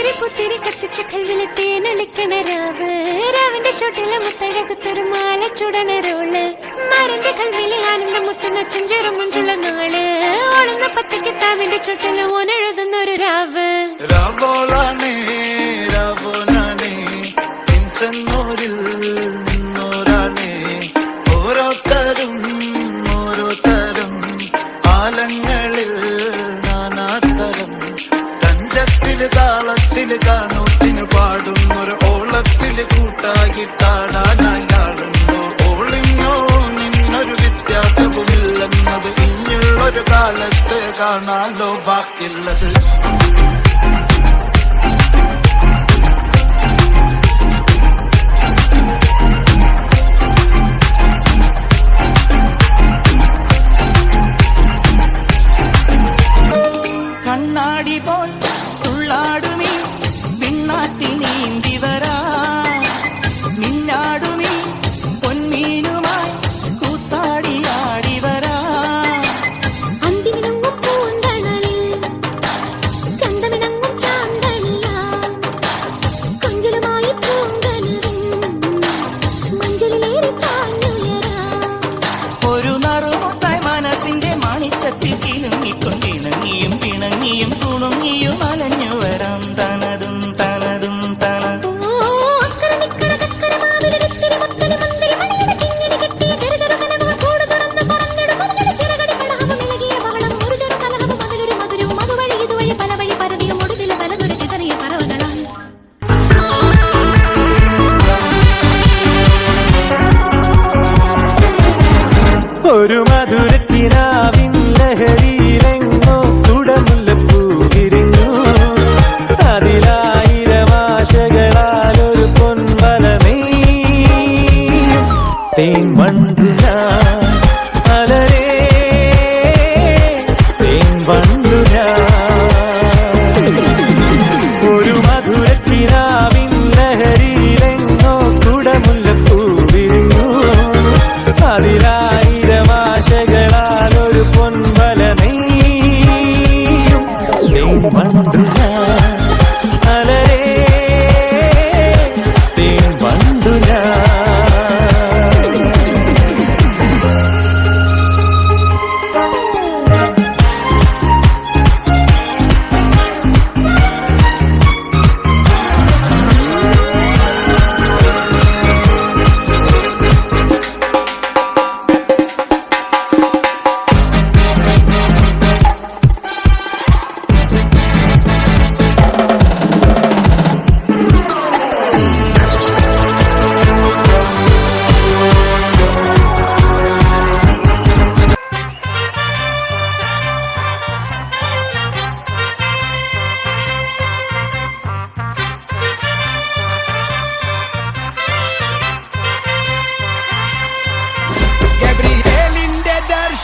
പുഞ്ചിരി പുത്തിരി കത്തിച്ച കൽവിലെ തേനൊലിക്കണ രാവ് രാവിന്റെ ചോട്ടിലെ മുത്തഴകുത്തൊരു മാല ചുടണ റോൾ. മരന്റെ കൽവിലെ ആനന്ദ മുത്തുന്ന ചെഞ്ചേറും മുഞ്ചുള്ള നാൾ. ഓളുന്ന പത്തക്ക് താവിന്റെ ചുട്ടിൽ ഓനെഴുതുന്ന ഒരു രാവ്. രാവോളാണേ രാവോനാണേ പിൻസെന്നൂരിൽ നിന്നോരാണേ. ഓരോരുത്തരും ഓരോരുത്തരും ആലങ്ങളിൽ നാനാത്തരം തഞ്ചത്തിൽ താളത്തിൽ കാണൂട്ടിന് പാടുന്നൊരു ഓളത്തിൽ കൂട്ടാകിട്ടാടാനായി ആളുണ്ടോ ഓളിഞ്ഞോ നിന്നൊരു വ്യത്യാസവുമില്ലെന്നത് ഇനിയുള്ളൊരു കാലത്ത് കാണാലോ ബാക്കിയുള്ളത്. Nothing ഒരു മധുരത്തിനാവിൻ ലഹരിയിലെങ്ങോ കുടമുല്ലപ്പൂ വിരിഞ്ഞു അതിലായിരം ആശകളാൽ ഒരു പൊൻവലമേ. തേൻ വണ്ടു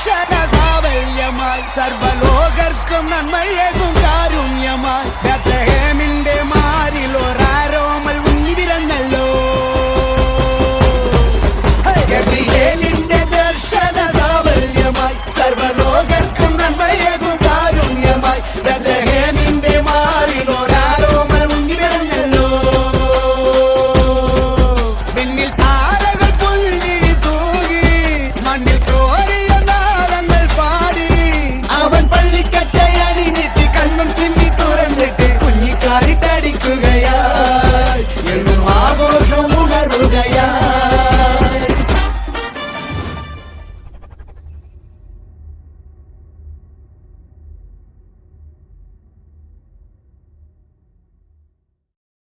அக்ஷர சாவல்யமாய் சர்வலோகர்க்கும் நன்மை ஏதும் போக்குகையா